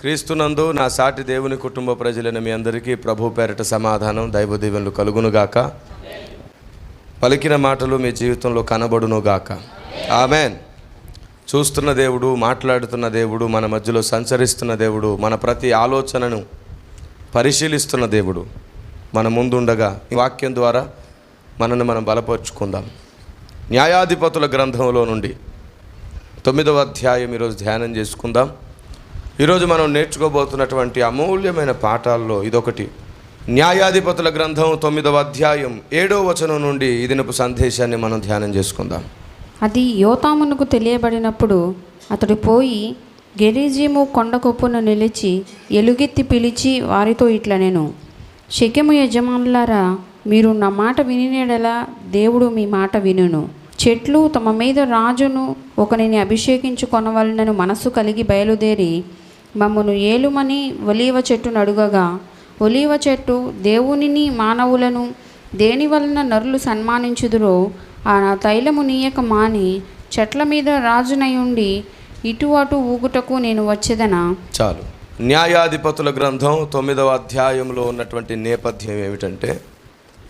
క్రీస్తునందు నా సాటి దేవుని కుటుంబ ప్రజలైన మీ అందరికీ ప్రభు పేరట సమాధానం దైవ దీవెనలు కలుగునుగాక పలికిన మాటలు మీ జీవితంలో కనబడునుగాక ఆమెన్. చూస్తున్న దేవుడు మాట్లాడుతున్న దేవుడు మన మధ్యలో సంచరిస్తున్న దేవుడు మన ప్రతి ఆలోచనను పరిశీలిస్తున్న దేవుడు. మన ముందుండగా ఈ వాక్యం ద్వారా మనల్ని మనం బలపరుచుకుందాం. న్యాయాధిపతుల గ్రంథంలో నుండి తొమ్మిదవ అధ్యాయం ఈరోజు ధ్యానం చేసుకుందాం. ఈరోజు మనం నేర్చుకోబోతున్నటువంటి అమూల్యమైన పాఠాల్లో ఇదొకటి. న్యాయాధిపతుల గ్రంథం తొమ్మిదవ అధ్యాయం ఏడో వచనం నుండి ఇదినపు సందేశాన్ని మనం ధ్యానం చేసుకుందాం. అది యోతామునకు తెలియబడినప్పుడు అతడు పోయి గెరిజీము కొండకొప్పున నిలిచి ఎలుగెత్తి పిలిచి వారితో ఇట్లా నేను శకెము యజమానులారా మీరు నా మాట వినినెడలా దేవుడు మీ మాట వినును. చెట్లు తమ మీద రాజును ఒకరిని అభిషేకించుకొనవలనను మనస్సు కలిగి బయలుదేరి మమ్మను ఏలుమని ఒలీవ చెట్టును అడుగగా ఒలీవ చెట్టు దేవునిని మానవులను దేని వలన నరులు సన్మానించుదురో ఆ నా తైలము నీయక మాని చెట్ల మీద రాజునై ఉండి ఇటు అటు ఊగుటకు నేను వచ్చేదనా? చాలు. న్యాయాధిపతుల గ్రంథం తొమ్మిదవ అధ్యాయంలో ఉన్నటువంటి నేపథ్యం ఏమిటంటే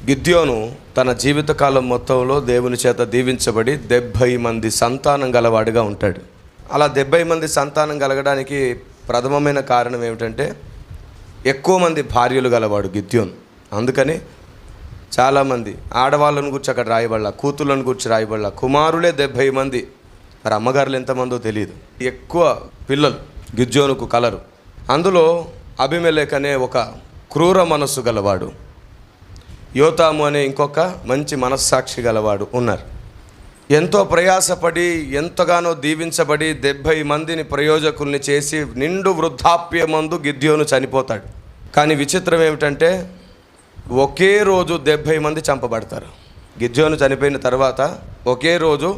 గిద్యోను తన జీవితకాలం మొత్తంలో దేవుని చేత దీవించబడి డెబ్భై మంది సంతానం గలవాడిగా ఉంటాడు. అలా డెబ్భై మంది సంతానం కలగడానికి ప్రథమమైన కారణం ఏమిటంటే ఎక్కువ మంది భార్యలు గలవాడు గిద్యోన్. అందుకని చాలామంది ఆడవాళ్ళను గురించి అక్కడ రాయబడలా కూతుళ్ళను గురించి రాయబడలా. కుమారులే డెబ్భై మంది. మరి అమ్మగారులు ఎంతమందో తెలియదు ఎక్కువ పిల్లలు గిజ్జోనుకు కలరు. అందులో అభిమెలేక్ అనే ఒక క్రూర మనస్సు గలవాడు. యోతాము అనే ఇంకొక మంచి మనస్సాక్షి గలవాడు ఉన్నారు. ఎంతో ప్రయాసపడి ఎంతగానో దీవించబడి డెబ్భై మందిని ప్రయోజకుల్ని చేసి నిండు వృద్ధాప్యమందు గిద్యోను చనిపోతాడు. కానీ విచిత్రం ఏమిటంటే ఒకే రోజు డెబ్భై మంది చంపబడతారు. గిద్యోను చనిపోయిన తర్వాత ఒకే రోజు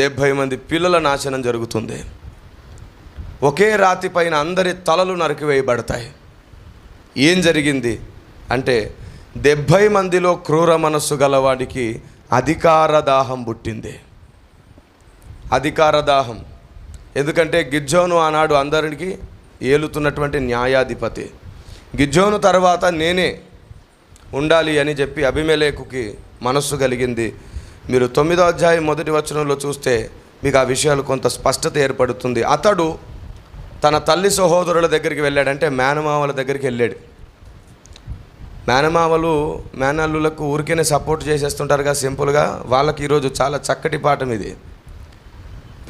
డెబ్భై మంది పిల్లల నాశనం జరుగుతుంది. ఒకే రాతి పైన అందరి తలలు నరికివేయబడతాయి ఏం జరిగింది? అంటే డెబ్భై మందిలో క్రూర మనస్సు గలవాడికి అధికార దాహం పుట్టింది. అధికార దాహం ఎందుకంటే గిజ్జోను ఆనాడు అందరికి ఏలుతున్నటువంటి న్యాయాధిపతి. గిజ్జోను తర్వాత నేనే ఉండాలి అని చెప్పి అభిమేలేకుకి మనస్సు కలిగింది. మీరు తొమ్మిదో అధ్యాయం మొదటి వచనంలో చూస్తే మీకు ఆ విషయాలు కొంత స్పష్టత ఏర్పడుతుంది. అతడు తన తల్లి సహోదరుల దగ్గరికి వెళ్ళాడంటే మేనమామల దగ్గరికి వెళ్ళాడు. మేనమామలు మేనల్లులకు ఊరికేనే సపోర్ట్ చేసేస్తుంటారుగా సింపుల్గా. వాళ్ళకి ఈరోజు చాలా చక్కటి పాఠం ఇది.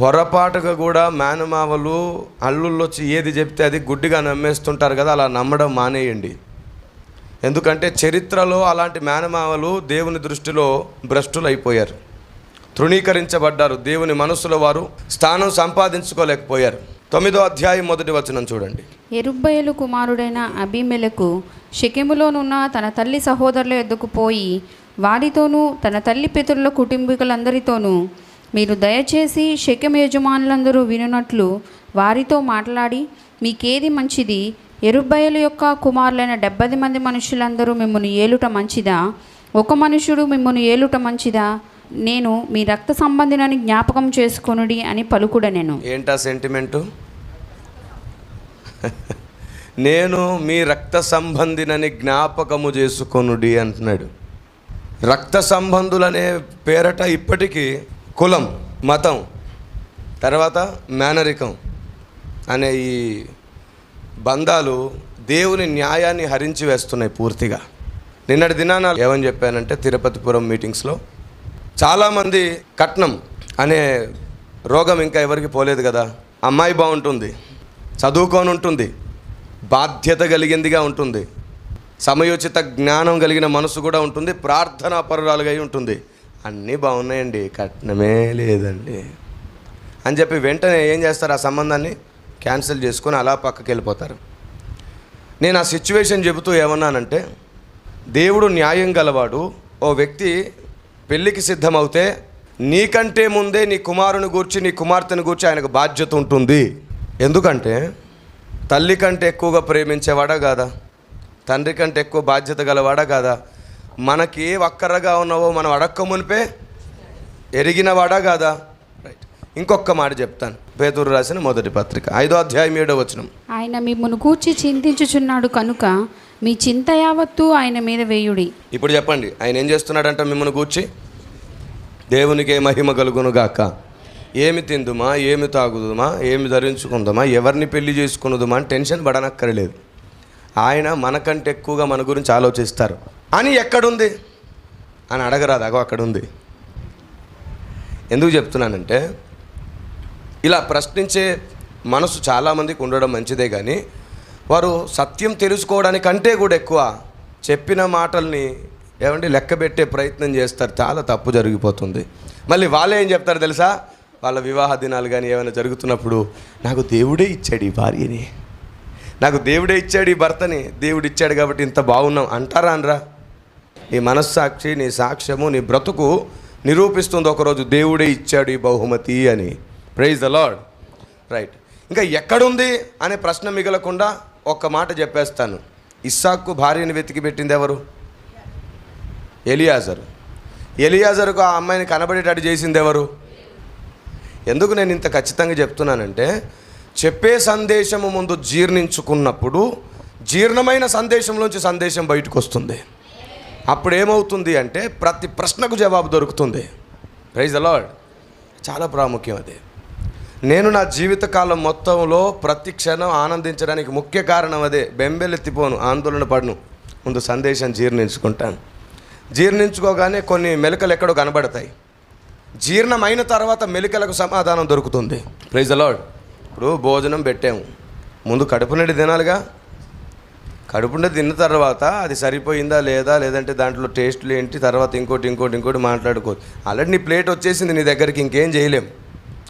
పొరపాటుగా కూడా మేనమావలు అల్లుళ్ళు వచ్చి ఏది చెప్తే అది గుడ్డిగా నమ్మేస్తుంటారు కదా అలా నమ్మడం మానేయండి. ఎందుకంటే చరిత్రలో అలాంటి మేనమావలు దేవుని దృష్టిలో భ్రష్టులు అయిపోయారు తృణీకరించబడ్డారు దేవుని మనస్సులో వారు స్థానం సంపాదించుకోలేకపోయారు. తొమ్మిదో అధ్యాయం మొదటి వచనం చూడండి. ఎరుబ్బయలు కుమారుడైన అభిమెలకు షెకెములోనున్న తన తల్లి సహోదరుల ఎద్దుకు పోయి వారితోనూ తన తల్లి పితరుల కుటుంబీకులందరితోనూ మీరు దయచేసి షెకెము యజమానులందరూ వినున్నట్లు వారితో మాట్లాడి మీకేది మంచిది? ఎరుబ్బయలు యొక్క కుమారులైన డెబ్బై మంది మనుషులందరూ మిమ్మల్ని ఏలుట మంచిదా? ఒక మనుషుడు మిమ్మల్ని ఏలుట మంచిదా? నేను మీ రక్త సంబంధినని జ్ఞాపకం చేసుకొనుడి అని పలుకుడ నేను. ఏంటా సెంటిమెంటు నేను మీ రక్త సంబంధినని జ్ఞాపకము చేసుకొనుడి అంటున్నాడు. రక్త సంబంధులనే పేరట ఇప్పటికీ కులం మతం తర్వాత మేనరికం అనే ఈ బంధాలు దేవుని న్యాయాన్ని హరించి వేస్తున్నాయి పూర్తిగా. నిన్నటి దినాన ఏమని చెప్పానంటే తిరుపతిపురం మీటింగ్స్లో చాలామంది కట్నం అనే రోగం ఇంకా ఎవరికి పోలేదు కదా. అమ్మాయి బాగుంటుంది చదువుకొని ఉంటుంది బాధ్యత కలిగిందిగా ఉంటుంది సమయోచిత జ్ఞానం కలిగిన మనసు కూడా ఉంటుంది ప్రార్థనా పరురాలుగా ఉంటుంది. అన్నీ బాగున్నాయండి కట్నమే లేదండి. అని చెప్పి వెంటనే ఏం చేస్తారు ఆ సంబంధాన్ని? క్యాన్సిల్ చేసుకొని అలా పక్కకి వెళ్ళిపోతారు. నేను ఆ సిచ్యువేషన్ చెబుతూ ఏమన్నానంటే దేవుడు న్యాయం గలవాడు ఓ వ్యక్తి పెళ్ళికి సిద్ధమవుతే నీకంటే ముందే నీ కుమారుని గూర్చి నీ కుమార్తెను గూర్చి ఆయనకు బాధ్యత ఉంటుంది. ఎందుకంటే తల్లి కంటే ఎక్కువగా ప్రేమించేవాడా కాదా? తండ్రి కంటే ఎక్కువ బాధ్యత గలవాడా కాదా? మనకి ఏ ఒక్కరగా ఉన్నావో మనం అడక్క మునిపే ఎరిగినవాడా కాదా? రైట్ ఇంకొక మాట చెప్తాను. పేదూరు రాసిన మొదటి పత్రిక ఐదో అధ్యాయం ఏడో వచనం. ఆయన మిమ్మల్ని కూర్చి చింతించుచున్నాడు కనుక మీ చింత యావత్తు ఆయన మీద వేయుడి. ఇప్పుడు చెప్పండి ఆయన ఏం చేస్తున్నాడంట మిమ్మల్ని కూర్చి దేవునికి మహిమ కలుగును గాక. ఏమి తిందుమా ఏమి తాగుదుమా ఏమి ధరించుకుందామా ఎవరిని పెళ్ళి చేసుకున్నదుమా అని టెన్షన్ పడనక్కర్లేదు. ఆయన మనకంటే ఎక్కువగా మన గురించి ఆలోచిస్తారు. అని ఎక్కడుంది? అని అడగరాదు అగో అక్కడ ఉంది ఎందుకు చెప్తున్నానంటే ఇలా ప్రశ్నించే మనసు చాలామందికి ఉండడం మంచిదే కానీ వారు సత్యం తెలుసుకోవడానికంటే కూడా ఎక్కువ చెప్పిన మాటల్ని ఏమంటే లెక్క పెట్టే ప్రయత్నం చేస్తారు. చాలా తప్పు జరిగిపోతుంది. మళ్ళీ వాళ్ళే ఏం చెప్తారు తెలుసా? వాళ్ళ వివాహ దినాలు కానీ ఏమైనా జరుగుతున్నప్పుడు నాకు దేవుడే ఇచ్చాడు ఈ భార్యని. నాకు దేవుడే ఇచ్చాడు ఈ భర్తని. దేవుడు ఇచ్చాడు కాబట్టి ఇంత బాగున్నాం. అంటారా అనరా? నీ మనస్సాక్షి నీ సాక్ష్యము నీ బ్రతుకు నిరూపిస్తుంది ఒకరోజు దేవుడే ఇచ్చాడు ఈ బహుమతి అని. ప్రైజ్ ద లాడ్ రైట్ ఇంకా ఎక్కడుంది అనే ప్రశ్న మిగలకుండా ఒక్క మాట చెప్పేస్తాను. ఇస్సాక్కు భార్యని వెతికి పెట్టింది ఎవరు? ఎలియాజరు. ఎలియాజరుకు ఆ అమ్మాయిని కనబడేటట్టు చేసింది ఎవరు? ఎందుకు నేను ఇంత ఖచ్చితంగా చెప్తున్నానంటే చెప్పే సందేశము ముందు జీర్ణించుకున్నప్పుడు జీర్ణమైన సందేశంలోంచి సందేశం బయటకు వస్తుంది అప్పుడు ఏమవుతుంది అంటే ప్రతి ప్రశ్నకు జవాబు దొరుకుతుంది. ప్రైజ్ అలాడ్ చాలా ప్రాముఖ్యం అది. నేను నా జీవితకాలం మొత్తంలో ప్రతి క్షణం ఆనందించడానికి ముఖ్య కారణం అదే. బెంబెలెత్తిపోను ఆందోళన పడను. ముందు సందేశం జీర్ణించుకుంటాను. జీర్ణించుకోగానే కొన్ని మెలకలు ఎక్కడో కనబడతాయి. జీర్ణమైన తర్వాత మెలికలకు సమాధానం దొరుకుతుంది. ప్రైజ్ అలాడ్ ఇప్పుడు భోజనం పెట్టాము. ముందు కడుపు నిండి తినాలిగా? కడుపు నిండి తిన్న తర్వాత అది సరిపోయిందా లేదా? లేదంటే దాంట్లో టేస్ట్లు ఏంటి? తర్వాత ఇంకోటి ఇంకోటి ఇంకోటి మాట్లాడుకోవచ్చు ఆల్రెడీ నీ ప్లేట్ వచ్చేసింది నీ దగ్గరికి ఇంకేం చేయలేం.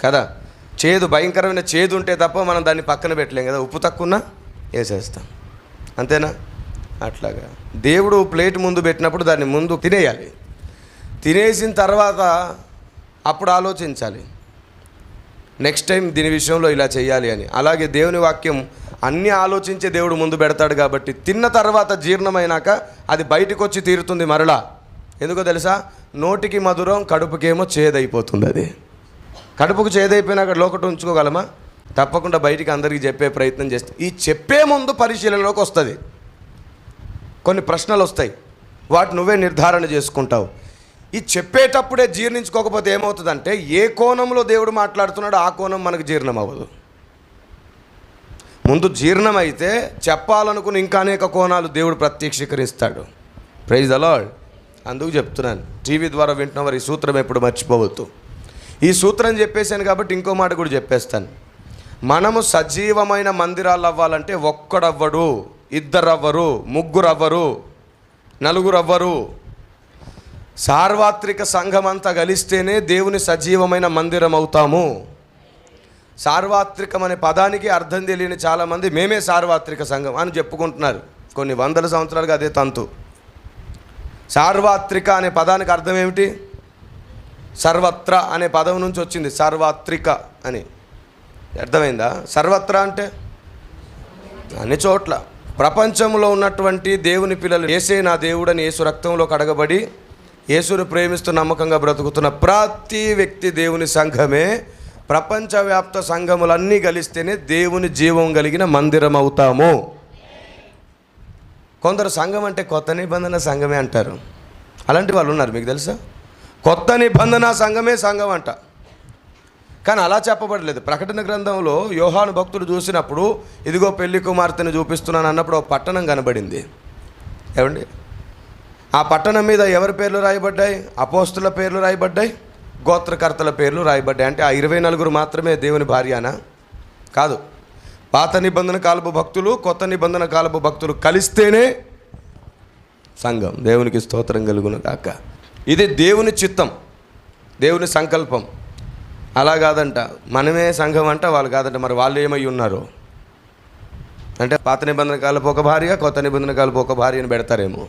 కదా? చేదు భయంకరమైన చేదు ఉంటే తప్ప మనం దాన్ని పక్కన పెట్టలేం కదా. ఉప్పు తక్కువన్నా వేసేస్తాం. అంతేనా? అట్లాగా. దేవుడు ప్లేట్ ముందు పెట్టినప్పుడు దాన్ని ముందు తినేయాలి. తినేసిన తర్వాత అప్పుడు ఆలోచించాలి. నెక్స్ట్ టైం దీని విషయంలో ఇలా చేయాలి అని. అలాగే దేవుని వాక్యం అన్నీ ఆలోచించే దేవుడు ముందు పెడతాడు కాబట్టి తిన్న తర్వాత జీర్ణమైనాక అది బయటకు వచ్చి తీరుతుంది మరలా. ఎందుకో తెలుసా? నోటికి మధురం కడుపుకేమో చేదైపోతుంది అది. కడుపుకు చేదైపోయినా అక్కడ లోకటి ఉంచుకోగలమా? తప్పకుండా బయటికి అందరికీ చెప్పే ప్రయత్నం చేస్తాం. ఈ చెప్పే ముందు పరిశీలనలోకి వస్తుంది. కొన్ని ప్రశ్నలు వస్తాయి. వాటి నువ్వే నిర్ధారణ చేసుకుంటావు. ఈ చెప్పేటప్పుడే జీర్ణించుకోకపోతే ఏమవుతుందంటే ఏ కోణంలో దేవుడు మాట్లాడుతున్నాడో ఆ కోణం మనకు జీర్ణం అవ్వదు ముందు జీర్ణమైతే చెప్పాలనుకుని ఇంకా అనేక కోణాలు దేవుడు ప్రత్యక్షీకరిస్తాడు. ప్రైజ్ అలాడ్ అందుకు చెప్తున్నాను. టీవీ ద్వారా వింటున్న వారు ఈ సూత్రం ఎప్పుడు మర్చిపోవద్దు. ఈ సూత్రం చెప్పేశాను కాబట్టి ఇంకో మాట కూడా చెప్పేస్తాను. మనము సజీవమైన మందిరాలు అవ్వాలంటే ఒక్కడవ్వడు ఇద్దరవ్వరు ముగ్గురవ్వరు నలుగురవ్వరు. సార్వత్రిక సంఘం అంతా కలిస్తేనే దేవుని సజీవమైన మందిరం అవుతాము. సార్వత్రికం అనే పదానికి అర్థం తెలియని చాలామంది మేమే సార్వత్రిక సంఘం అని చెప్పుకుంటున్నారు. కొన్ని వందల సంవత్సరాలుగా అదే తంతు. సార్వత్రిక అనే పదానికి అర్థం ఏమిటి? సర్వత్ర అనే పదం నుంచి వచ్చింది సార్వత్రిక అని. అర్థమైందా? సర్వత్ర అంటే అన్ని చోట్ల. ప్రపంచంలో ఉన్నటువంటి దేవుని పిల్లలు ఏసే నా దేవుడని యేసు రక్తంలో కడగబడి యేసును ప్రేమిస్తూ నమ్మకంగా బ్రతుకుతున్న ప్రతి వ్యక్తి దేవుని సంఘమే ప్రపంచవ్యాప్త సంఘములన్నీ కలిస్తేనే దేవుని జీవం కలిగిన మందిరం అవుతాము. కొందరు సంఘం అంటే కొత్త నిబంధన సంఘమే అంటారు. అలాంటి వాళ్ళు ఉన్నారు మీకు తెలుసా? కొత్త నిబంధన సంఘమే సంఘం అంట. కానీ అలా చెప్పబడలేదు. ప్రకటన గ్రంథంలో యోహాను భక్తుడు చూసినప్పుడు ఇదిగో పెళ్ళి కుమార్తెను చూపిస్తున్నాను అన్నప్పుడు ఒక పట్టణం కనబడింది. ఏమండి? ఆ పట్టణం మీద ఎవరి పేర్లు రాయబడ్డాయి? అపోస్తుల పేర్లు రాయబడ్డాయి? గోత్రకర్తల పేర్లు రాయబడ్డాయి. అంటే ఆ ఇరవై నలుగురు మాత్రమే దేవుని భార్యనా? కాదు. పాత నిబంధన కాలపు భక్తులు కొత్త నిబంధన కాలపు భక్తులు కలిస్తేనే సంఘం. దేవునికి స్తోత్రం కలుగును కాక ఇది దేవుని చిత్తం దేవుని సంకల్పం. అలా కాదంట మనమే సంఘం అంట వాళ్ళు కాదంట మరి వాళ్ళు ఏమై ఉన్నారు? అంటే పాత నిబంధన కాలపు ఒక భార్య కొత్త నిబంధన కాలపు ఒక భార్యను పెడతారేమో?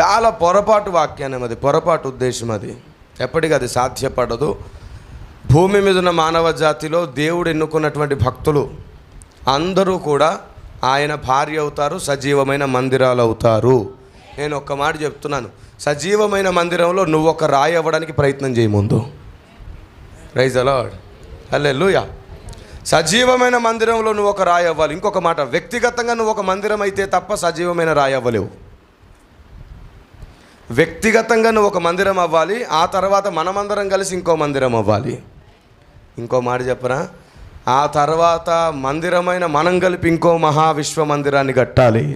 చాలా పొరపాటు వాక్యాన్ని అది పొరపాటు ఉద్దేశం అది. ఎప్పటికీ అది సాధ్యపడదు. భూమి మీద ఉన్న మానవ జాతిలో దేవుడు ఎన్నుకున్నటువంటి భక్తులు అందరూ కూడా ఆయన భార్య అవుతారు సజీవమైన మందిరాలు అవుతారు. నేను ఒక్క మాట చెప్తున్నాను. సజీవమైన మందిరంలో నువ్వు ఒక రాయి అవ్వడానికి ప్రయత్నం చేయి ముందు. రైజ్ అలాడ్ అల్లే లూయా సజీవమైన మందిరంలో నువ్వు ఒక రాయి అవ్వాలి. ఇంకొక మాట వ్యక్తిగతంగా నువ్వు ఒక మందిరం అయితే తప్ప సజీవమైన రాయి అవ్వలేవు. వ్యక్తిగతంగా నువ్వు ఒక మందిరం అవ్వాలి ఆ తర్వాత మనమందరం కలిసి ఇంకో మందిరం అవ్వాలి. ఇంకో మాట చెప్పరా ఆ తర్వాత మందిరమైన మనం కలిపి ఇంకో మహావిశ్వ మందిరాన్ని కట్టాలి.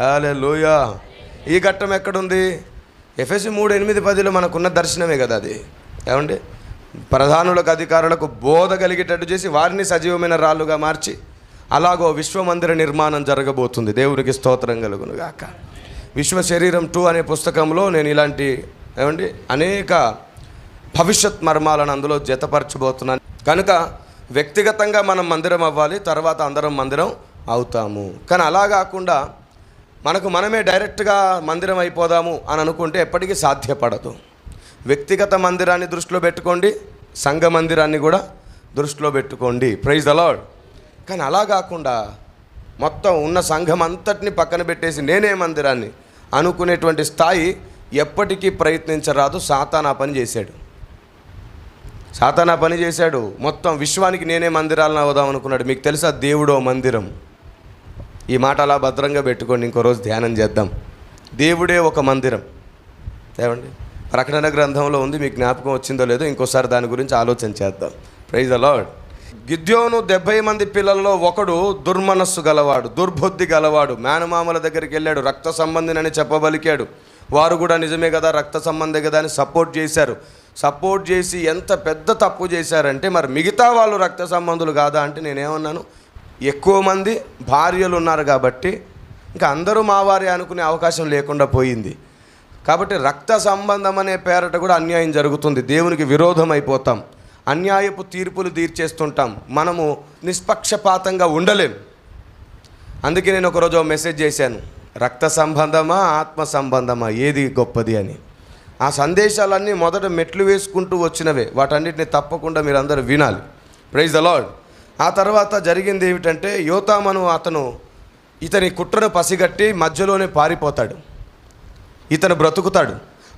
అలే లోయా ఈ ఘట్టం ఎక్కడుంది? ఎఫ్ఎస్సి మూడు ఎనిమిది పదిలో మనకున్న దర్శనమే కదా అది. ఏమండి? ప్రధానులకు అధికారులకు బోధ కలిగేటట్టు చేసి వారిని సజీవమైన రాళ్ళుగా మార్చి అలాగో విశ్వమందిర నిర్మాణం జరగబోతుంది. దేవునికి స్తోత్రం కలుగునుగాక విశ్వ శరీరం టూ అనే పుస్తకంలో నేను ఇలాంటి ఏమండి? అనేక భవిష్యత్ మర్మాలను అందులో జతపరచబోతున్నాను. కనుక వ్యక్తిగతంగా మనం మందిరం అవ్వాలి తర్వాత అందరం మందిరం అవుతాము. కానీ అలా కాకుండా మనకు మనమే డైరెక్ట్గా మందిరం అయిపోదాము అని అనుకుంటే ఎప్పటికీ సాధ్యపడదు. వ్యక్తిగత మందిరాన్ని దృష్టిలో పెట్టుకోండి సంఘ మందిరాన్ని కూడా దృష్టిలో పెట్టుకోండి. ప్రైజ్ అలాడ్ కానీ అలా కాకుండా మొత్తం ఉన్న సంఘం అంతటిని పక్కన పెట్టేసి నేనే మందిరాన్ని అనుకునేటువంటి స్థాయి ఎప్పటికీ ప్రయత్నించరాదు. సాతానా పని చేశాడు. సాతానా పని చేశాడు. మొత్తం విశ్వానికి నేనే మందిరాలను అవుదాం అనుకున్నాడు మీకు తెలుసా? దేవుడో మందిరం. ఈ మాట అలా భద్రంగా పెట్టుకోండి ఇంకో రోజు ధ్యానం చేద్దాం. దేవుడే ఒక మందిరం. ఏమండి? ప్రకటన గ్రంథంలో ఉంది మీకు జ్ఞాపకం వచ్చిందో లేదో ఇంకోసారి దాని గురించి ఆలోచన చేద్దాం. ప్రైజ్ అలాడ్ గిద్యోను డెబ్బై మంది పిల్లల్లో ఒకడు దుర్మనస్సు గలవాడు దుర్బుద్ధి గలవాడు మేనమామల దగ్గరికి వెళ్ళాడు రక్త సంబంధినని చెప్పబలికాడు. వారు కూడా నిజమే కదా రక్త సంబంధి కదా అని సపోర్ట్ చేశారు. సపోర్ట్ చేసి ఎంత పెద్ద తప్పు చేశారంటే మరి మిగతా వాళ్ళు రక్త సంబంధులు కాదా అంటే నేనేమన్నాను? ఎక్కువ మంది భార్యలు ఉన్నారు కాబట్టి ఇంకా అందరూ మావారి అనుకునే అవకాశం లేకుండా పోయింది. కాబట్టి రక్త సంబంధం అనే పేరట కూడా అన్యాయం జరుగుతుంది. దేవునికి విరోధం అయిపోతాం అన్యాయపు తీర్పులు తీర్చేస్తుంటాం. మనము నిష్పక్షపాతంగా ఉండలేం. అందుకే నేను ఒకరోజు మెసేజ్ చేశాను. రక్త సంబంధమా ఆత్మ సంబంధమా? ఏది గొప్పది అని. ఆ సందేశాలన్నీ మొదట మెట్లు వేసుకుంటూ వచ్చినవే. వాటన్నిటిని తప్పకుండా మీరు అందరూ వినాలి. ప్రైజ్ ద లార్డ్ ఆ తర్వాత జరిగింది ఏమిటంటే యోతామను అతను ఇతని కుట్రను పసిగట్టి మధ్యలోనే పారిపోతాడు. ఇతను బ్రతుకుతాడు.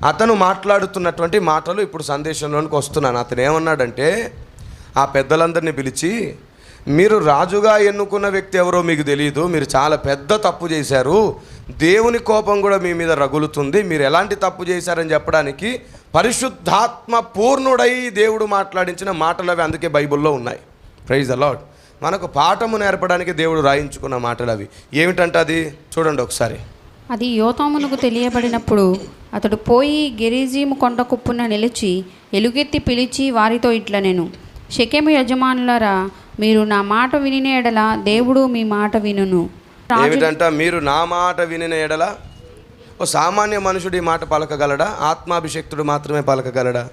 అతను మాట్లాడుతున్నటువంటి మాటలు ఇప్పుడు సందేశంలోనికి వస్తున్నాను. అతను ఏమన్నాడంటే ఆ పెద్దలందరినీ పిలిచి మీరు రాజుగా ఎన్నుకున్న వ్యక్తి ఎవరో మీకు తెలియదు మీరు చాలా పెద్ద తప్పు చేశారు. దేవుని కోపం కూడా మీ మీద రగులుతుంది. మీరు ఎలాంటి తప్పు చేశారని చెప్పడానికి పరిశుద్ధాత్మ పూర్ణుడై దేవుడు మాట్లాడించిన మాటలు అవి అందుకే బైబిల్లో ఉన్నాయి. ప్రైజ్ అలాడ్ మనకు పాఠము నేర్పడానికి దేవుడు రాయించుకున్న మాటలు అవి. ఏమిటంటే అది? చూడండి ఒకసారి. అది యోతామునకు తెలియబడినప్పుడు అతడు పోయి గెరిజీము కొండ కుప్పున నిలిచి ఎలుగెత్తి పిలిచి వారితో ఇట్ల నేను షెకెము యజమానులారా మీరు నా మాట వినిన ఎడల దేవుడు మీ మాట వినును. ఏమిటంట మీరు నా మాట వినిన ఎడల? ఓ సామాన్య మనుషుడు ఈ మాట పలకగలడా? ఆత్మాభిషక్తుడు మాత్రమే పలకగలడా?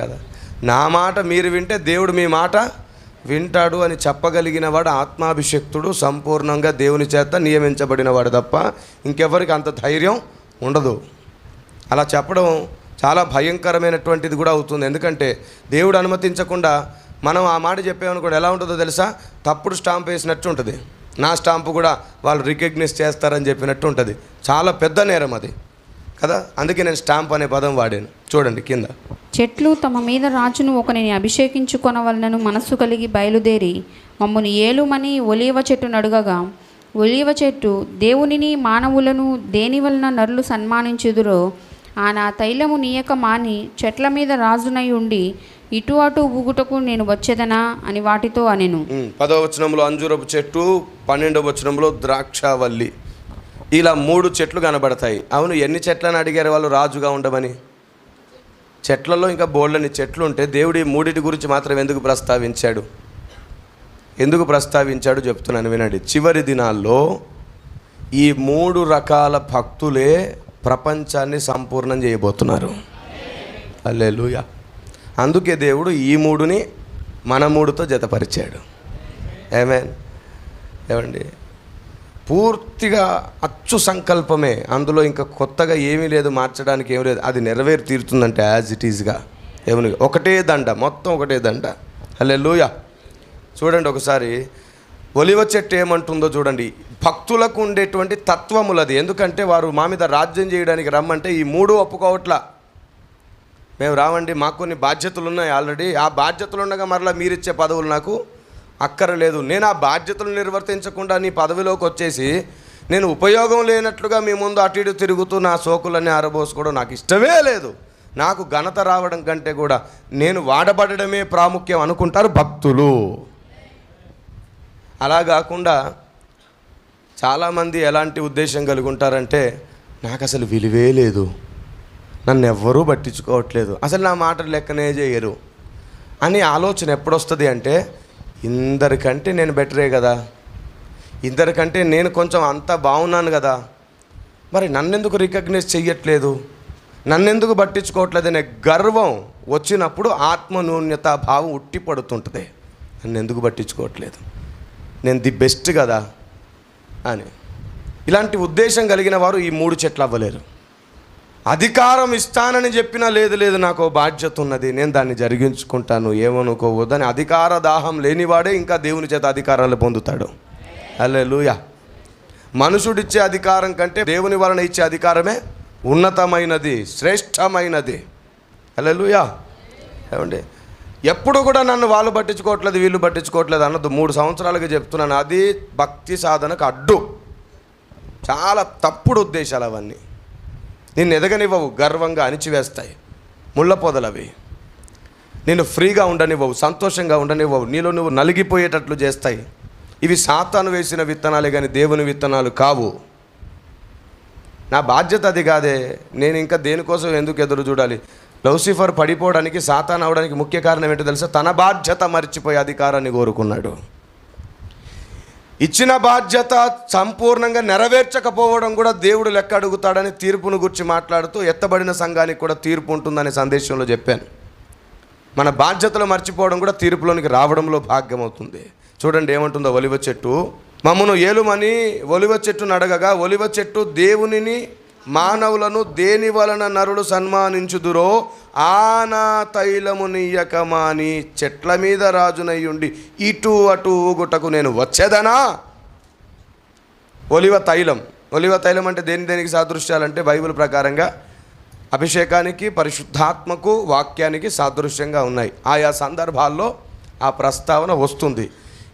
కదా. నా మాట మీరు వింటే దేవుడు మీ మాట వింటాడు అని చెప్పగలిగిన వాడు ఆత్మాభిషక్తుడు సంపూర్ణంగా దేవుని చేత నియమించబడిన వాడు తప్ప ఇంకెవరికి అంత ధైర్యం ఉండదు. అలా చెప్పడం చాలా భయంకరమైనటువంటిది కూడా అవుతుంది. ఎందుకంటే దేవుడు అనుమతించకుండా మనం ఆ మాట చెప్పామనుకోండి ఎలా ఉంటుందో తెలుసా? తప్పుడు స్టాంప్ వేసినట్టు ఉంటుంది. నా స్టాంపు కూడా వాళ్ళు రికగ్నైజ్ చేస్తారని చెప్పినట్టు ఉంటుంది. చాలా పెద్ద నేరం అది. కదా? అందుకే నేను స్టాంప్ అనే పదం వాడాను. చూడండి కింద. చెట్లు తమ మీద రాజును ఒకనిని అభిషేకించుకొనవలనను మనస్సు కలిగి బయలుదేరి మమ్మను ఏలుమని ఒలీవ చెట్టు నడుగగా. ఒలీవ చెట్టు దేవునిని మానవులను దేని వలన నరులు సన్మానించుదురో ఆ నా తైలము నీయక మాని చెట్ల మీద రాజునై ఉండి ఇటు అటు ఊగుటకు నేను వచ్చేదనా అని వాటితో అనెను. పదవ వచనంలో అంజూరపు చెట్టు పన్నెండవ వచనంలో ద్రాక్షావల్లి. ఇలా మూడు చెట్లు కనబడతాయి. అవును ఎన్ని చెట్లని అడిగారు వాళ్ళు? రాజుగా ఉండమని. చెట్లలో ఇంకా బోళ్ళని చెట్లు ఉంటే దేవుడి మూడిటి గురించి మాత్రం ఎందుకు ప్రస్తావించాడు? ఎందుకు ప్రస్తావించాడు చెప్తున్నాను వినండి. చివరి దినాల్లో ఈ మూడు రకాల భక్తులే ప్రపంచాన్ని సంపూర్ణం చేయబోతున్నారు. అల్లెలుయ అందుకే దేవుడు ఈ మూడుని మన మూడుతో జతపరిచాడు. ఏమేన్ ఏమండి? పూర్తిగా అచ్చు సంకల్పమే. అందులో ఇంకా కొత్తగా ఏమీ లేదు మార్చడానికి ఏమీ లేదు. అది నెరవేరు తీరుతుందంటే యాజ్ ఇట్ ఈజ్గా ఏమని? ఒకటే దండ మొత్తం ఒకటే దండ. హలే చూడండి ఒకసారి ఒలివ చెట్టు ఏమంటుందో చూడండి. భక్తులకు ఉండేటువంటి తత్వములది. ఎందుకంటే వారు మా మీద రాజ్యం చేయడానికి రమ్మంటే ఈ మూడు ఒప్పుకోవట్లా. మేము రావండి మాకు కొన్ని బాధ్యతలు ఉన్నాయి ఆల్రెడీ. ఆ బాధ్యతలు ఉండగా మరలా మీరిచ్చే పదవులు నాకు అక్కరలేదు. నేను ఆ బాధ్యతలు నిర్వర్తించకుండా నీ పదవిలోకి వచ్చేసి నేను ఉపయోగం లేనట్లుగా మీ ముందు అటు ఇటు తిరుగుతూ నా సోకులన్నీ ఆరబోసుకోవడం నాకు ఇష్టమే లేదు. నాకు ఘనత రావడం కంటే కూడా నేను వాడబడడమే ప్రాముఖ్యం అనుకుంటారు భక్తులు. అలా కాకుండా చాలామంది ఎలాంటి ఉద్దేశం కలిగి ఉంటారంటే నాకు అసలు విలువే లేదు. నన్ను ఎవ్వరూ పట్టించుకోవట్లేదు. అసలు నా మాటలు లెక్కనే చేయరు. అని ఆలోచన ఎప్పుడొస్తుంది అంటే ఇందరికంటే నేను బెటరే కదా. ఇందరికంటే నేను కొంచెం అంత బాగున్నాను కదా. మరి నన్నెందుకు రికగ్నైజ్ చెయ్యట్లేదు? నన్నెందుకు పట్టించుకోవట్లేదు అనే గర్వం వచ్చినప్పుడు ఆత్మన్యూన్యత భావం ఉట్టి పడుతుంటుంది. నన్ను ఎందుకు పట్టించుకోవట్లేదు? నేను ది బెస్ట్ కదా అని. ఇలాంటి ఉద్దేశం కలిగిన వారు ఈ మూడు చెట్లు అవ్వలేరు. అధికారం ఇస్తానని చెప్పినా లేదు లేదు నాకు బాధ్యత ఉన్నది నేను దాన్ని జరిగించుకుంటాను ఏమనుకోవద్దని. అధికార దాహం లేనివాడే ఇంకా దేవుని చేత అధికారాలు పొందుతాడు. అలే లూయ మనుషుడిచ్చే అధికారం కంటే దేవుని వలన ఇచ్చే అధికారమే ఉన్నతమైనది శ్రేష్టమైనది. అల్లెలుయా ఏమండి? ఎప్పుడు కూడా నన్ను వాళ్ళు పట్టించుకోవట్లేదు వీళ్ళు పట్టించుకోవట్లేదు అన్నది మూడు సంవత్సరాలుగా చెప్తున్నాను. అది భక్తి సాధనకు అడ్డు. చాలా తప్పుడు ఉద్దేశాలు అవన్నీ. నిన్ను ఎదగనివ్వవు గర్వంగా అణిచివేస్తాయి. ముళ్ళ పొదలవి నేను ఫ్రీగా ఉండనివ్వవు సంతోషంగా ఉండనివ్వవు నీలో నువ్వు నలిగిపోయేటట్లు చేస్తాయి. ఇవి సాతాను వేసిన విత్తనాలే కానీ దేవుని విత్తనాలు కావు. నా బాధ్యత అది కాదే. నేను ఇంకా దేనికోసం ఎందుకు ఎదురు చూడాలి? లౌసిఫర్ పడిపోవడానికి సాతాన్ అవడానికి ముఖ్య కారణం ఏంటో తెలుసా? తన బాధ్యత మర్చిపోయి అధికారాన్ని కోరుకున్నాడు. ఇచ్చిన బాధ్యత సంపూర్ణంగా నెరవేర్చకపోవడం కూడా దేవుడు లెక్క అడుగుతాడని తీర్పును గురించి మాట్లాడుతూ ఎత్తబడిన సంఘానికి కూడా తీర్పు ఉంటుందనే సందేశంలో చెప్పాను. మన బాధ్యతలు మర్చిపోవడం కూడా తీర్పులోనికి రావడంలో భాగ్యం అవుతుంది చూడండి ఏమంటుందో ఒలివ చెట్టు. మమ్మను ఏలుమని ఒలివ చెట్టును అడగగా ఒలివ చెట్టు దేవునిని మానవులను దేని వలన నరుడు సన్మానించుదురో ఆనా తైలము నీయకమాని చెట్ల మీద రాజునయ్యుండి ఇటు అటు ఊగుటకు నేను వచ్చేదనా? ఒలివ తైలం. ఒలివ తైలం అంటే దేని దేనికి సాదృశ్యాలంటే బైబిల్ ప్రకారంగా అభిషేకానికి పరిశుద్ధాత్మకు వాక్యానికి సాదృశ్యంగా ఉన్నాయి. ఆయా సందర్భాల్లో ఆ ప్రస్తావన వస్తుంది.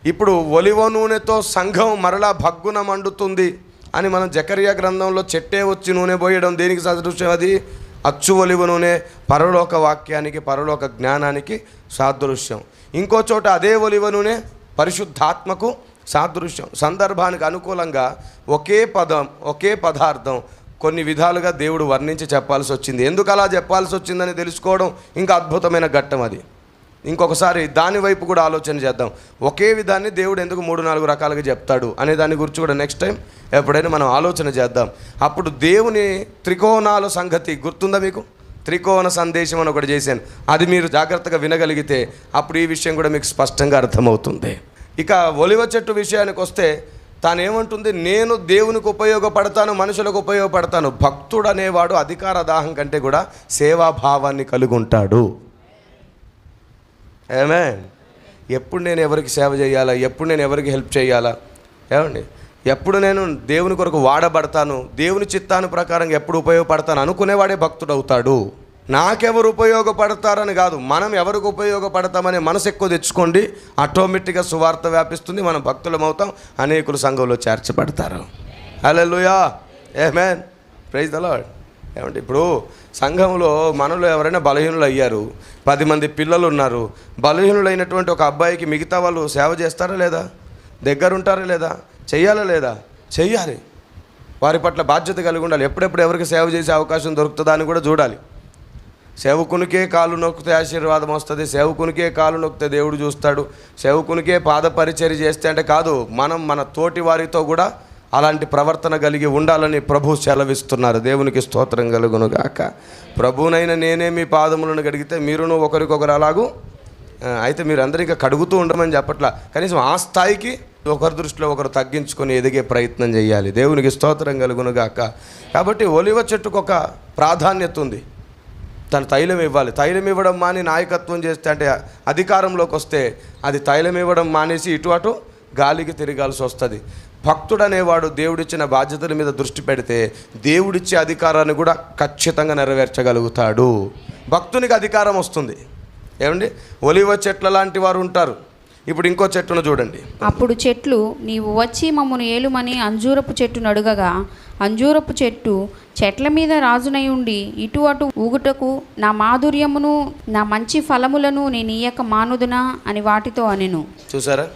ఇప్పుడు ఒలివ నూనెతో సంఘం మరలా భగ్గున మండుతుంది. అని మనం జకరియా గ్రంథంలో చెట్టే వచ్చి నూనె పోయడం దేనికి సాదృశ్యం అది? అచ్చు ఒలివ నూనె పరలోక వాక్యానికి పరలోక జ్ఞానానికి సాదృశ్యం. ఇంకో చోట అదే ఒలివ నూనె పరిశుద్ధాత్మకు సాదృశ్యం. సందర్భానికి అనుకూలంగా ఒకే పదం ఒకే పదార్థం కొన్ని విధాలుగా దేవుడు వర్ణించి చెప్పాల్సి వచ్చింది. ఎందుకు అలా చెప్పాల్సి వచ్చిందని తెలుసుకోవడం ఇంకా అద్భుతమైన ఘట్టం అది. ఇంకొకసారి దాని వైపు కూడా ఆలోచన చేద్దాం. ఒకే విధాన్ని దేవుడు ఎందుకు మూడు నాలుగు రకాలుగా చెప్తాడు అనే దాని గురించి కూడా నెక్స్ట్ టైం ఎప్పుడైనా మనం ఆలోచన చేద్దాం. అప్పుడు దేవుని త్రికోణాల సంగతి గుర్తుందా మీకు? త్రికోణ సందేశం అని ఒకటి చేశాను. అది మీరు జాగ్రత్తగా వినగలిగితే అప్పుడు ఈ విషయం కూడా మీకు స్పష్టంగా అర్థమవుతుంది. ఇక ఒలివ చెట్టు విషయానికి వస్తే తాను ఏమంటుంది నేను దేవునికి ఉపయోగపడతాను మనుషులకు ఉపయోగపడతాను. భక్తుడు అనేవాడు అధికార దాహం కంటే కూడా సేవాభావాన్ని కలిగి ఉంటాడు ఏమే ఎప్పుడు నేను ఎవరికి సేవ చేయాలా? ఎప్పుడు నేను ఎవరికి హెల్ప్ చేయాలా? ఏమండి? ఎప్పుడు నేను దేవుని కొరకు వాడబడతాను? దేవుని చిత్తాను ప్రకారం ఎప్పుడు ఉపయోగపడతాను? అనుకునేవాడే భక్తుడు అవుతాడు నాకెవరు ఉపయోగపడతారని కాదు. మనం ఎవరికి ఉపయోగపడతామనే మనసు ఎక్కువ తెచ్చుకోండి. ఆటోమేటిక్గా సువార్త వ్యాపిస్తుంది. మనం భక్తులం అవుతాం. అనేకులు సంఘంలో చేర్చబడతారు. హల్లెలూయా ఏమేన్ ప్రైజ్ ద ఏమంటే ఇప్పుడు సంఘంలో మనలో ఎవరైనా బలహీనులు అయ్యారు పది మంది పిల్లలు ఉన్నారు బలహీనులైనటువంటి ఒక అబ్బాయికి మిగతా వాళ్ళు సేవ చేస్తారా లేదా? దగ్గర ఉంటారా లేదా? చెయ్యాలా లేదా? చెయ్యాలి. వారి పట్ల బాధ్యత కలిగి ఉండాలి. ఎప్పుడెప్పుడు ఎవరికి సేవ చేసే అవకాశం దొరుకుతుందా అని కూడా చూడాలి. సేవకునికే కాలు నొక్కితే ఆశీర్వాదం వస్తుంది సేవకునికే కాలు నొక్కితే దేవుడు చూస్తాడు సేవకునికే పాద పరిచర్య చేస్తే అంటే కాదు మనం మన తోటి వారితో కూడా అలాంటి ప్రవర్తన కలిగి ఉండాలని ప్రభు సెలవిస్తున్నారు. దేవునికి స్తోత్రం కలుగునుగాక. ప్రభునైనా నేనే మీ పాదములను కడిగితే మీరును ఒకరికొకరు అలాగూ అయితే మీరు అందరూ ఇంకా కడుగుతూ ఉండమని చెప్పట్లా. కనీసం ఆ స్థాయికి ఒకరి దృష్టిలో ఒకరు తగ్గించుకొని ఎదిగే ప్రయత్నం చేయాలి. దేవునికి స్తోత్రం కలుగునుగాక. కాబట్టి ఒలివ చెట్టుకు ఒక ప్రాధాన్యత ఉంది. తను తైలం ఇవ్వాలి. తైలం ఇవ్వడం మాని నాయకత్వం చేస్తే అంటే అధికారంలోకి వస్తే అది తైలం ఇవ్వడం మానేసి ఇటు అటు గాలికి తిరగాల్సి వస్తుంది. భక్తుడు అనేవాడు దేవుడిచ్చిన బాధ్యతల మీద దృష్టి పెడితే దేవుడిచ్చే అధికారాన్ని కూడా ఖచ్చితంగా నెరవేర్చగలుగుతాడు. భక్తునికి అధికారం వస్తుంది. ఏమండి? ఒలివ చెట్ల లాంటి వారు ఉంటారు. ఇప్పుడు ఇంకో చెట్టును చూడండి. అప్పుడు చెట్లు నీవు వచ్చి మమ్మను ఏలుమని అంజూరపు చెట్టును అడుగగా అంజూరపు చెట్టు చెట్ల మీద రాజునై ఉండి ఇటు అటు ఊగుటకు నా మాధుర్యమును నా మంచి ఫలములను నేను ఇయ్యక మానుదునా అని వాటితో అనెను. చూసారా?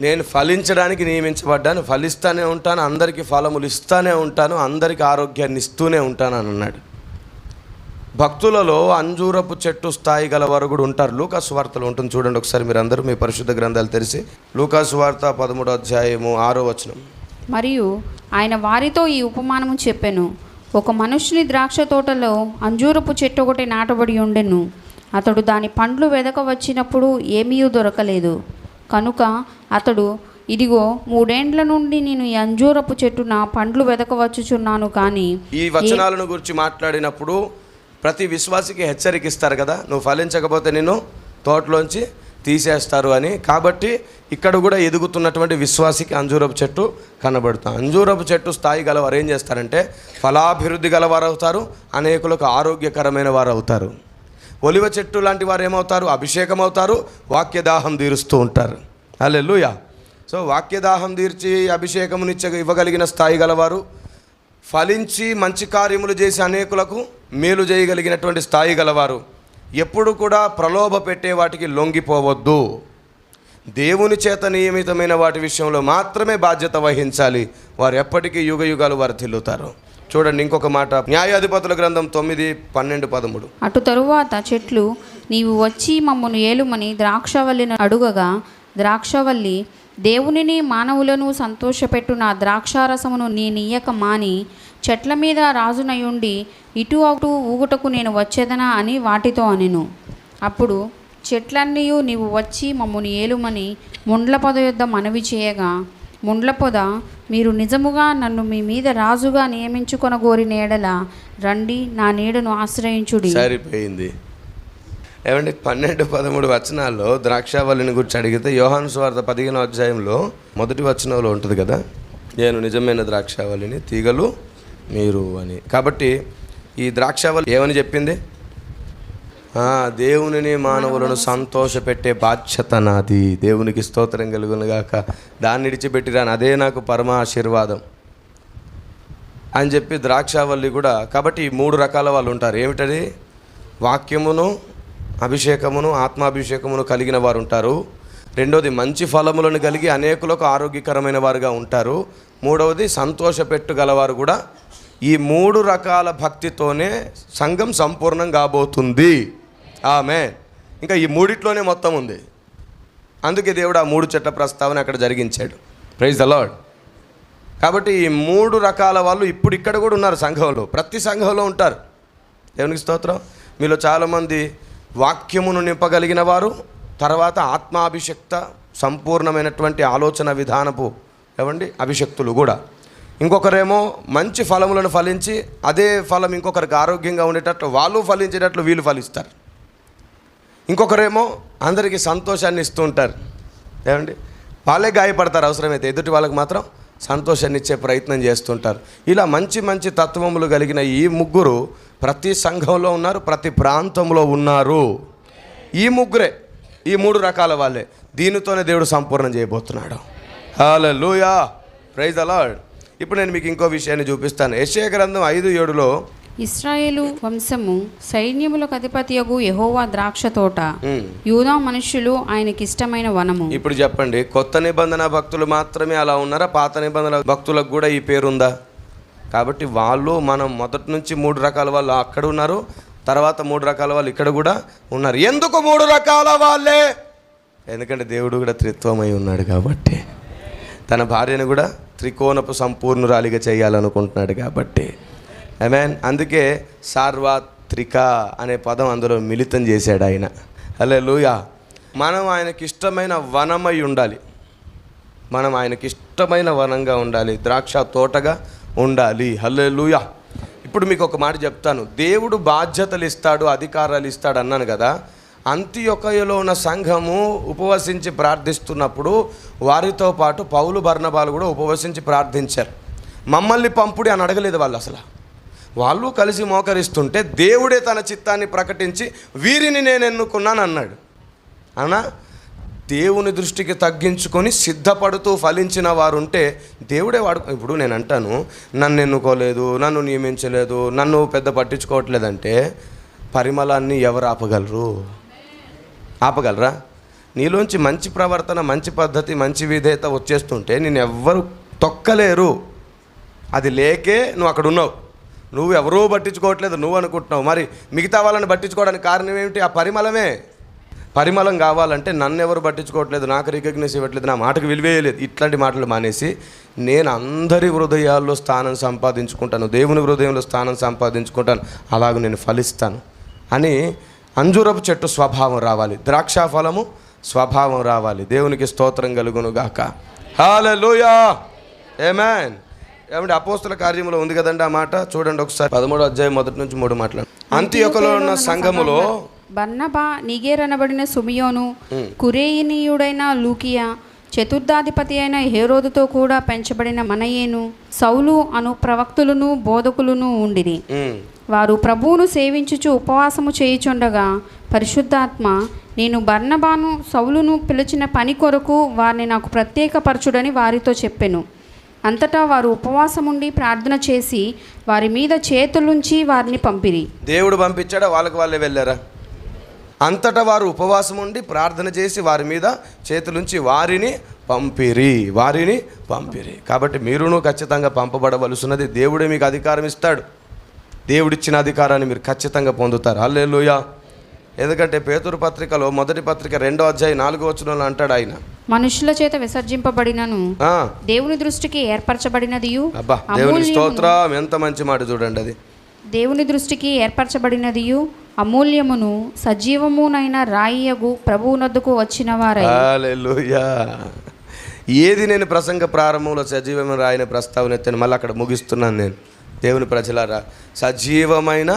నేను ఫలించడానికి నియమించబడ్డాను ఫలిస్తూనే ఉంటాను అందరికీ ఫలములు ఇస్తూనే ఉంటాను అందరికీ ఆరోగ్యాన్ని ఇస్తూనే ఉంటాను అని అన్నాడు. భక్తులలో అంజూరపు చెట్టు స్థాయి గల వారు కూడా ఉంటారు. లూకాసు వార్తలు ఉంటుంది చూడండి ఒకసారి మీరు అందరూ మీ పరిశుద్ధ గ్రంథాలు తెరిచి. లూకాసు వార్త పదమూడో అధ్యాయము ఆరో వచనం. మరియు ఆయన వారితో ఈ ఉపమానము చెప్పాను ఒక మనుషుని ద్రాక్ష తోటలో అంజూరపు చెట్టు ఒకటి నాటబడి ఉండెను. అతడు దాని పండ్లు వెదక వచ్చినప్పుడు ఏమీ దొరకలేదు. కనుక అతడు ఇదిగో మూడేండ్ల నుండి నేను ఈ అంజూరపు చెట్టున పండ్లు వెదకవచ్చుచున్నాను కానీ ఈ వచనాలను గురించి మాట్లాడినప్పుడు ప్రతి విశ్వాసికి హెచ్చరిక ఇస్తారు కదా నువ్వు ఫలించకపోతే నిన్ను తోటలోంచి తీసేస్తారు అని. కాబట్టి ఇక్కడ కూడా ఎదుగుతున్నటువంటి విశ్వాసికి అంజూరపు చెట్టు కనబడుతుంది. అంజూరపు చెట్టు స్థాయి గలవారు ఏం చేస్తారంటే ఫలాభివృద్ధి గలవారు అవుతారు అనేకులకు ఆరోగ్యకరమైన వారు అవుతారు. ఒలివ చెట్టు లాంటి వారు ఏమవుతారు? అభిషేకం అవుతారు వాక్యదాహం తీరుస్తూ ఉంటారు. అల్లెలుయా సో వాక్యదాహం తీర్చి అభిషేకమునిచ్చ ఇవ్వగలిగిన స్థాయి గలవారు ఫలించి మంచి కార్యములు చేసి అనేకులకు మేలు చేయగలిగినటువంటి స్థాయి గలవారు ఎప్పుడు కూడా ప్రలోభ పెట్టే వాటికి లొంగిపోవద్దు. దేవుని చేత నియమితమైన వాటి విషయంలో మాత్రమే బాధ్యత వహించాలి. వారు ఎప్పటికీ యుగ యుగాలు వర్ధిల్లుతారు చూడండి ఇంకొక మాట. న్యాయాధిపతుల గ్రంథం తొమ్మిది పన్నెండు పదమూడు. అటు తరువాత చెట్లు నీవు వచ్చి మమ్మను ఏలుమని ద్రాక్షవల్లిని అడుగగా ద్రాక్షవల్లి దేవునిని మానవులను సంతోషపెట్టు నా ద్రాక్షారసమును నేనియ్యక మాని చెట్ల మీద రాజునయుండి ఇటు అటు ఊగుటకు నేను వచ్చేదనా అని వాటితో అనెను. అప్పుడు చెట్లన్నీ నీవు వచ్చి మమ్మను ఏలుమని ముండ్ల పొద యొద్ద మనవి చేయగా ముండ్ల పొద మీరు నిజముగా నన్ను మీ మీద రాజుగా నియమించుకొనగోరిన ఎడల రండి నా నీడను ఆశ్రయించుడి. సరిపోయింది. ఏమంటే పన్నెండు పదమూడు వచనాల్లో ద్రాక్షావళిని గురించి అడిగితే యోహాను స్వార్థ పదిహేను అధ్యాయంలో మొదటి వచనంలో ఉంటుంది కదా? నేను నిజమైన ద్రాక్షావళిని తీగలు మీరు అని. కాబట్టి ఈ ద్రాక్షావళి ఏమని చెప్పింది? దేవునిని మానవులను సంతోషపెట్టే బాధ్యత నాది. దేవునికి స్తోత్రం కలుగునుగాక దాన్ని విడిచిపెట్టిరాను అదే నాకు పరమ ఆశీర్వాదం అని చెప్పి ద్రాక్షావల్లి కూడా. కాబట్టి ఈ మూడు రకాల వాళ్ళు ఉంటారు. ఏమిటది? వాక్యమును అభిషేకమును ఆత్మాభిషేకమును కలిగిన వారు ఉంటారు రెండవది మంచి ఫలములను కలిగి అనేకులకు ఆరోగ్యకరమైన వారుగా ఉంటారు. మూడవది సంతోషపెట్టు గలవారు కూడా ఈ మూడు రకాల భక్తితోనే సంఘం సంపూర్ణం కాబోతుంది. ఆమె ఇంకా ఈ మూడిట్లోనే మొత్తం ఉంది. అందుకే దేవుడు ఆ మూడు చెట్ల ప్రస్తావన అక్కడ జరిగించాడు. ప్రైజ్ ద లార్డ్ కాబట్టి ఈ మూడు రకాల వాళ్ళు ఇప్పుడు ఇక్కడ కూడా ఉన్నారు సంఘంలో. ప్రతి సంఘంలో ఉంటారు. దేవునికి స్తోత్రం. మీలో చాలామంది వాక్యమును నింపగలిగిన వారు తర్వాత ఆత్మాభిషక్త సంపూర్ణమైనటువంటి ఆలోచన విధానపు ఏమండి అభిషక్తులు కూడా. ఇంకొకరేమో మంచి ఫలములను ఫలించి అదే ఫలం ఇంకొకరికి ఆరోగ్యంగా ఉండేటట్లు వాళ్ళు ఫలించేటట్లు వీళ్ళు ఫలిస్తారు. ఇంకొకరేమో అందరికీ సంతోషాన్ని ఇస్తూ ఉంటారు. ఏమండి వాళ్ళే గాయపడతారు అవసరమైతే ఎదుటి వాళ్ళకి మాత్రం సంతోషాన్ని ఇచ్చే ప్రయత్నం చేస్తుంటారు ఇలా మంచి మంచి తత్వములు కలిగిన ఈ ముగ్గురు ప్రతి సంఘంలో ఉన్నారు ప్రతి ప్రాంతంలో ఉన్నారు. ఈ ముగ్గురే ఈ మూడు రకాల వాళ్ళే. దీనితోనే దేవుడు సంపూర్ణం చేయబోతున్నాడు. హల్లెలూయా ప్రైజ్ అలాడ్ ఇప్పుడు నేను మీకు ఇంకో విషయాన్ని చూపిస్తాను. యెషయా గ్రంథం ఐదు ఏడులో ఇస్రాయేలు వంశము సైన్యములకు అధిపతియగు యెహోవా ద్రాక్ష తోట. యూదా మనుష్యులు ఆయనకి ఇష్టమైన వనము. ఇప్పుడు చెప్పండి కొత్త నిబంధన భక్తులు మాత్రమే అలా ఉన్నారా? పాత నిబంధన భక్తులకు కూడా ఈ పేరు ఉందా కాబట్టి వాళ్ళు మనం మొదటి నుంచి మూడు రకాల వాళ్ళు అక్కడ ఉన్నారు తర్వాత మూడు రకాల వాళ్ళు ఇక్కడ కూడా ఉన్నారు. ఎందుకు మూడు రకాల వాళ్ళే? ఎందుకంటే దేవుడు కూడా త్రిత్వమై ఉన్నాడు కాబట్టి. తన భార్యను కూడా త్రికోణపు సంపూర్ణురాలిగా చేయాలనుకుంటున్నాడు కాబట్టి. మీన్ అందుకే సార్వత్రిక అనే పదం అందులో మిళితం చేశాడు ఆయన. అలే లూయా మనం ఆయనకి ఇష్టమైన వనమై ఉండాలి. మనం ఆయనకి ఇష్టమైన వనంగా ఉండాలి. ద్రాక్ష తోటగా ఉండాలి. హల్లెలూయా. ఇప్పుడు మీకు ఒక మాట చెప్తాను. దేవుడు బాధ్యతలు ఇస్తాడు అధికారాలు ఇస్తాడు అన్నాను కదా. అంత్యొకయలో ఉన్న సంఘము ఉపవసించి ప్రార్థిస్తున్నప్పుడు వారితో పాటు పౌలు బర్ణబాలు కూడా ఉపవసించి ప్రార్థించారు. మమ్మల్ని పంపుడి అని అడగలేదు వాళ్ళు అసలు. వాళ్ళు కలిసి మోకరిస్తుంటే దేవుడే తన చిత్తాన్ని ప్రకటించి వీరిని నేను ఎన్నుకున్నాను అన్నాడు అన్నా దేవుని దృష్టికి తగ్గించుకొని సిద్ధపడుతూ ఫలించిన వారు ఉంటే దేవుడే వాడు. ఇప్పుడు నేను అంటాను నన్ను ఎన్నుకోలేదు నన్ను నియమించలేదు నన్ను పెద్ద పట్టించుకోవట్లేదంటే పరిమళాన్ని ఎవరు ఆపగలరు? ఆపగలరా? నీలోంచి మంచి ప్రవర్తన మంచి పద్ధతి మంచి విధేయత వచ్చేస్తుంటే నేను ఎవ్వరు తొక్కలేరు. అది లేకే నువ్వు అక్కడ ఉన్నావు నువ్వు ఎవరూ పట్టించుకోవట్లేదు నువ్వు అనుకుంటున్నావు. మరి మిగతా వాళ్ళని పట్టించుకోవడానికి కారణం ఏమిటి? ఆ పరిమళమే. పరిమళం కావాలంటే నన్ను ఎవరు పట్టించుకోవట్లేదు నాకు రికగ్నెస్ ఇవ్వట్లేదు నా మాటకు విలువేయలేదు ఇట్లాంటి మాటలు మానేసి నేను అందరి హృదయాల్లో స్థానం సంపాదించుకుంటాను దేవుని హృదయంలో స్థానం సంపాదించుకుంటాను అలాగ నేను ఫలిస్తాను అని అంజూరపు చెట్టు స్వభావం రావాలి. ద్రాక్ష ఫలము స్వభావం రావాలి. దేవునికి స్తోత్రం కలుగును గాక హాలూయా ఏమేన్ ఏమంటే అపోస్తుల కార్యంలో ఉంది కదండి ఆ మాట? చూడండి ఒకసారి. పదమూడు అధ్యాయం మొదటి నుంచి మూడు మాట్లాడు. అంత్యొకలో ఉన్న సంఘములో బర్నబా నిగేరనబడిన సుమియోను కురేయినీయుడైన లూకియా చతుర్థాధిపతి అయిన హేరోదుతో కూడా పెంచబడిన మనయేను సౌలు అను ప్రవక్తులను బోధకులను ఉండిరి. వారు ప్రభువును సేవించుచు ఉపవాసము చేయుచుండగా పరిశుద్ధాత్మ నేను బర్నబాను సౌలును పిలిచిన పని కొరకు వారిని నాకు ప్రత్యేకపరచుడని వారితో చెప్పెను. అంతటా వారు ఉపవాసముండి ప్రార్థన చేసి వారి మీద చేతులుంచి వారిని పంపిరి. దేవుడు పంపించాడా? వాళ్ళకి వాళ్ళే వెళ్ళారా? అంతటా వారు ఉపవాసం ఉండి ప్రార్థన చేసి వారి మీద చేతులుంచి వారిని పంపిరి వారిని పంపిరి. కాబట్టి మీరును ఖచ్చితంగా పంపబడవలసినది దేవుడే మీకు అధికారం ఇస్తాడు. దేవుడిచ్చిన అధికారాన్ని మీరు ఖచ్చితంగా పొందుతారు. అల్లెలుయ ఎందుకంటే పేతురు పత్రికలో మొదటి పత్రిక రెండో అధ్యాయం నాలుగో వచనంలో అంటాడు ఆయన. మనుషుల చేత విసర్జింపబడినను దేవుని దృష్టికి ఏర్పరచబడినదియు అబ్బా దేవుని స్తోత్రం ఎంత మంచి మాట చూడండి అది. దేవుని దృష్టికి ఏర్పరచబడినదియు అమూల్యమును సజీవమునైన రాయియగు ప్రభువునొద్దకు వచ్చిన వారై ఏది నేను ప్రసంగ ప్రారంభంలో సజీవమైన రాయన ప్రస్తావన ఎత్తాను మళ్ళీ అక్కడ ముగిస్తున్నాను నేను. దేవుని ప్రజలారా సజీవమైన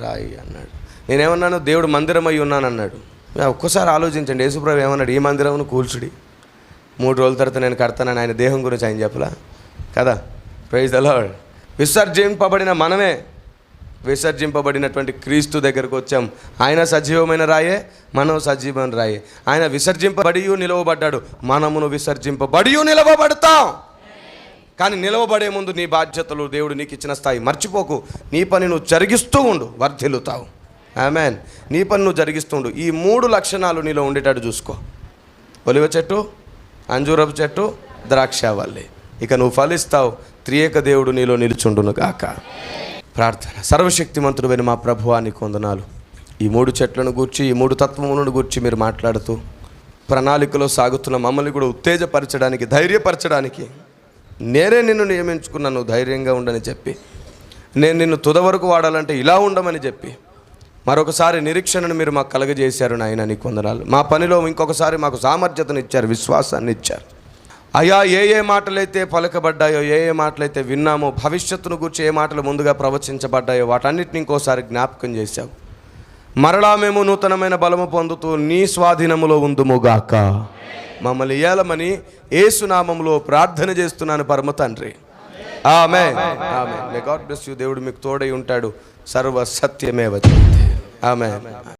రాయి అన్నాడు. నేనేమన్నాను దేవుడు మందిరమై ఉన్నాను అన్నాడు ఒక్కసారి ఆలోచించండి యేసుప్రభు ఏమన్నాడు ఈ మందిరమును కూల్చుడి. మూడు రోజుల తర్వాత నేను కడతానని ఆయన దేహం గురించి ఆయన చెప్పలా? కదా? ప్రైజ్ అలా విసర్జింపబడిన మనమే విసర్జింపబడినటువంటి క్రీస్తు దగ్గరకు వచ్చాం. ఆయన సజీవమైన రాయే మనం సజీవమైన రాయే. ఆయన విసర్జింపబడియు నిలవబడ్డాడు. మనమును విసర్జింపబడి నిలవబడతాం. కానీ నిలవబడే ముందు నీ బాధ్యతలు దేవుడు నీకు ఇచ్చిన స్థాయి మర్చిపోకు. నీ పని నువ్వు జరిగిస్తూ ఉండు వర్ధిల్లుతావు. ఆమెన్ నీ పని నువ్వు జరిగిస్తూ ఉండు. ఈ మూడు లక్షణాలు నీలో ఉండేటట్టు చూసుకో. ఒలివ చెట్టు అంజూరపు చెట్టు ద్రాక్షావల్లి ఇక నువ్వు ఫలిస్తావు. త్రియేక దేవుడు నీలో నిలుచుండును కాక ప్రార్థన. సర్వశక్తిమంతుడు వెను మా ప్రభువానికి వందనాలు. ఈ మూడు చెట్లను గూర్చి ఈ మూడు తత్వములను గూర్చి మీరు మాట్లాడుతూ ప్రణాళికలో సాగుతున్న మమ్మల్ని కూడా ఉత్తేజపరచడానికి ధైర్యపరచడానికి నేనే నిన్ను నియమించుకున్నాను ధైర్యంగా ఉండని చెప్పి నేను నిన్ను తుద వరకు వాడాలంటే ఇలా ఉండమని చెప్పి మరొకసారి నిరీక్షణను మీరు మాకు కలగజేశారు నాయన నీకు వందనాలు. మా పనిలో ఇంకొకసారి మాకు సామర్థ్యతను ఇచ్చారు విశ్వాసాన్ని ఇచ్చారు అయా ఏ ఏ మాటలైతే పలకబడ్డాయో ఏ ఏ మాటలైతే విన్నామో భవిష్యత్తును గురించి ఏ మాటలు ముందుగా ప్రవచించబడ్డాయో వాటన్నిటిని ఇంకోసారి జ్ఞాపకం చేశావు. మరలా మేము నూతనమైన బలము పొందుతూ నీ స్వాధీనములో ఉందుముగాక మమ్మల్ని ఏలమని ఏసునామంలో ప్రార్థన చేస్తున్నాను పరమ తండ్రి. ఆమె ఆమె మే గాడ్ బ్లెస్ యూ దేవుడు మీకు తోడై ఉంటాడు. సర్వ సత్యమేవ ఆమె